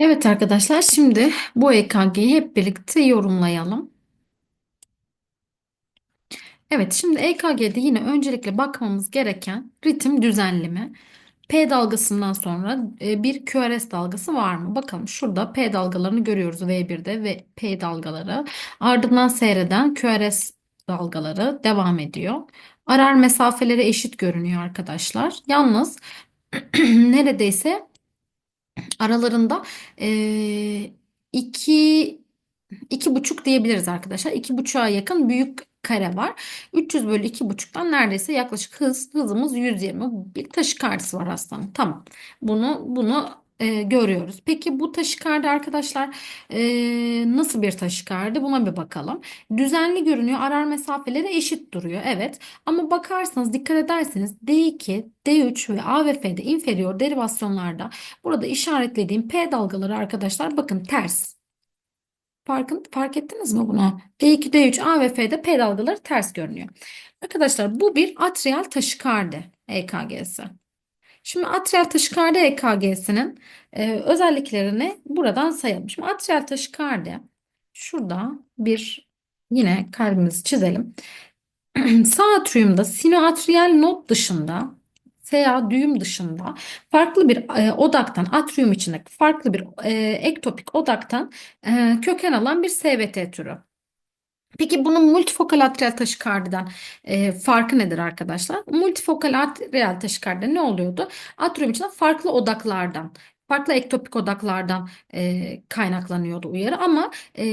Evet arkadaşlar şimdi bu EKG'yi hep birlikte yorumlayalım. Evet şimdi EKG'de yine öncelikle bakmamız gereken ritim düzenli mi? P dalgasından sonra e, bir QRS dalgası var mı? Bakalım şurada P dalgalarını görüyoruz V1'de ve P dalgaları. Ardından seyreden QRS dalgaları devam ediyor. Arar mesafeleri eşit görünüyor arkadaşlar. Yalnız neredeyse aralarında e, iki iki buçuk diyebiliriz arkadaşlar. İki buçuğa yakın büyük kare var. 300 bölü iki buçuktan neredeyse yaklaşık hız hızımız 120. Bir taşikardisi var hastanın. Tamam. Bunu bunu e, görüyoruz. Peki bu taşikardi arkadaşlar e, nasıl bir taşikardi? Buna bir bakalım. Düzenli görünüyor. Arar mesafeleri eşit duruyor. Evet. Ama bakarsanız dikkat ederseniz D2, D3 ve A ve F'de inferior derivasyonlarda burada işaretlediğim P dalgaları arkadaşlar bakın ters. Farkın, fark ettiniz mi bunu? D2, D3, A ve F'de P dalgaları ters görünüyor. Arkadaşlar bu bir atrial taşikardi EKG'si. Şimdi atrial taşikardi EKG'sinin e, özelliklerini buradan sayalım. Şimdi atrial taşikardi şurada bir yine kalbimizi çizelim. Sağ atriumda sinoatriyal nod dışında veya düğüm dışında farklı bir e, odaktan atrium içindeki farklı bir e, ektopik odaktan e, köken alan bir SVT türü. Peki bunun multifokal atrial taşikardiden e, farkı nedir arkadaşlar? Multifokal atrial taşikardide ne oluyordu? Atrium içinde farklı odaklardan, farklı ektopik odaklardan e, kaynaklanıyordu uyarı ama e,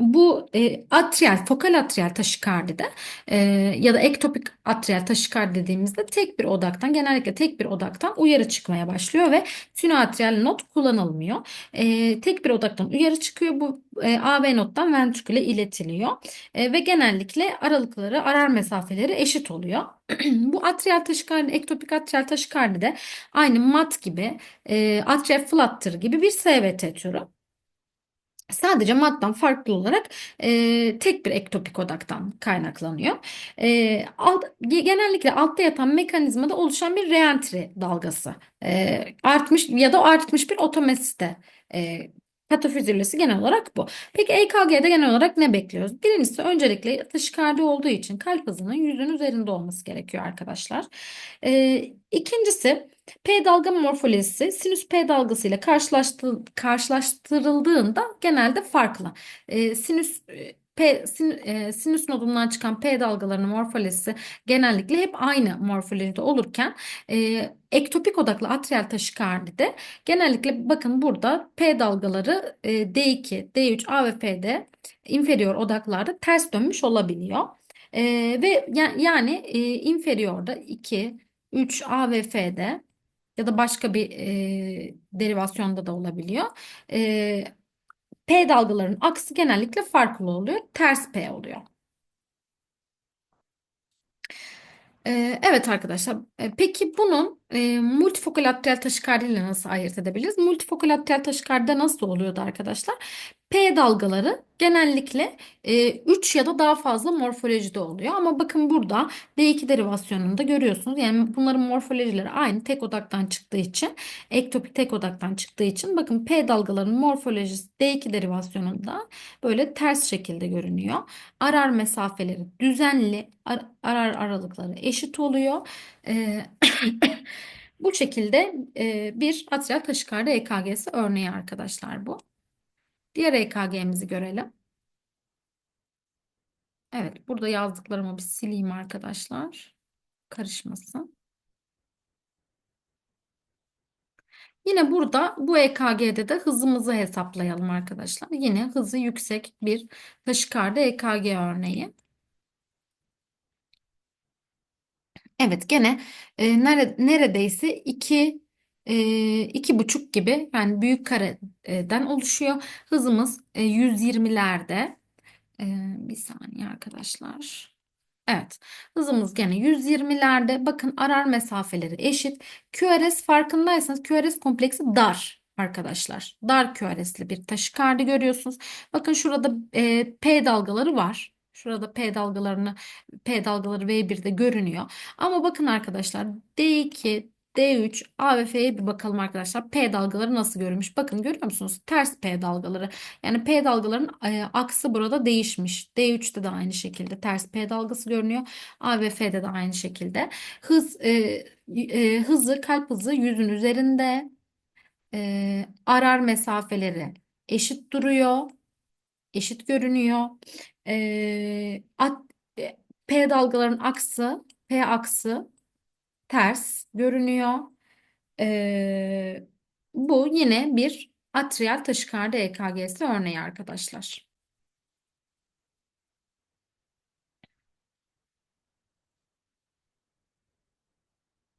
bu e, atrial, fokal atrial taşikardide e, ya da ektopik atrial taşikardi dediğimizde tek bir odaktan, genellikle tek bir odaktan uyarı çıkmaya başlıyor ve sinoatrial not kullanılmıyor. E, tek bir odaktan uyarı çıkıyor. Bu e, AV nottan ventriküle iletiliyor. E, ve genellikle aralıkları, arar mesafeleri eşit oluyor. Bu atrial taşikardi, ektopik atrial taşikardi de aynı mat gibi, e, atrial flutter gibi bir SVT türü. Sadece madden farklı olarak e, tek bir ektopik odaktan kaynaklanıyor. E, alt, genellikle altta yatan mekanizmada oluşan bir reentry dalgası. E, artmış ya da artmış bir otomesiste e, Patofizyolojisi genel olarak bu. Peki EKG'de genel olarak ne bekliyoruz? Birincisi öncelikle taşikardi olduğu için kalp hızının 100'ün üzerinde olması gerekiyor arkadaşlar. Ee, ikincisi P dalga morfolojisi sinüs P dalgası ile karşılaştı, karşılaştırıldığında genelde farklı. Ee, sinüs P, sin, e, sinüs nodundan çıkan P dalgalarının morfolojisi genellikle hep aynı morfolojide olurken e, ektopik odaklı atrial taşikardide genellikle bakın burada P dalgaları e, D2, D3, A ve F'de inferior odaklarda ters dönmüş olabiliyor. E, ve yani e, inferiorda 2, 3, A ve F'de ya da başka bir e, derivasyonda da olabiliyor. E, P dalgalarının aksı genellikle farklı oluyor. Ters P oluyor. Ee, Evet arkadaşlar. Ee, Peki bunun e, multifokal atrial taşikardi ile nasıl ayırt edebiliriz? Multifokal atrial taşikardide nasıl oluyordu arkadaşlar? P dalgaları genellikle e, 3 ya da daha fazla morfolojide oluyor. Ama bakın burada D2 derivasyonunda görüyorsunuz. Yani bunların morfolojileri aynı tek odaktan çıktığı için, ektopik tek odaktan çıktığı için bakın P dalgalarının morfolojisi D2 derivasyonunda böyle ters şekilde görünüyor. Arar mesafeleri düzenli, ar- arar aralıkları eşit oluyor. E, bu şekilde e, bir atrial taşikardi EKG'si örneği arkadaşlar bu. Diğer EKG'mizi görelim. Evet, burada yazdıklarımı bir sileyim arkadaşlar. Karışmasın. Yine burada bu EKG'de de hızımızı hesaplayalım arkadaşlar. Yine hızı yüksek bir taşikardi EKG örneği. Evet, gene e, nere, neredeyse 2 e, iki buçuk gibi yani büyük kareden oluşuyor. Hızımız e, 120'lerde. E, bir saniye arkadaşlar. Evet. Hızımız gene 120'lerde. Bakın arar mesafeleri eşit. QRS farkındaysanız QRS kompleksi dar arkadaşlar. Dar QRS'li bir taşikardi görüyorsunuz. Bakın şurada e, P dalgaları var. Şurada P dalgalarını P dalgaları V1'de görünüyor. Ama bakın arkadaşlar D2, D3, A ve F'ye bir bakalım arkadaşlar. P dalgaları nasıl görünmüş? Bakın görüyor musunuz? Ters P dalgaları. Yani P dalgaların e, aksı burada değişmiş. D3'te de aynı şekilde ters P dalgası görünüyor. A ve F'de de aynı şekilde. Hız e, e, hızı kalp hızı yüzün üzerinde. E, arar mesafeleri eşit duruyor. Eşit görünüyor. E, at, e, P dalgaların aksı P aksı ters görünüyor. Ee, bu yine bir atrial taşikardi EKG'si örneği arkadaşlar.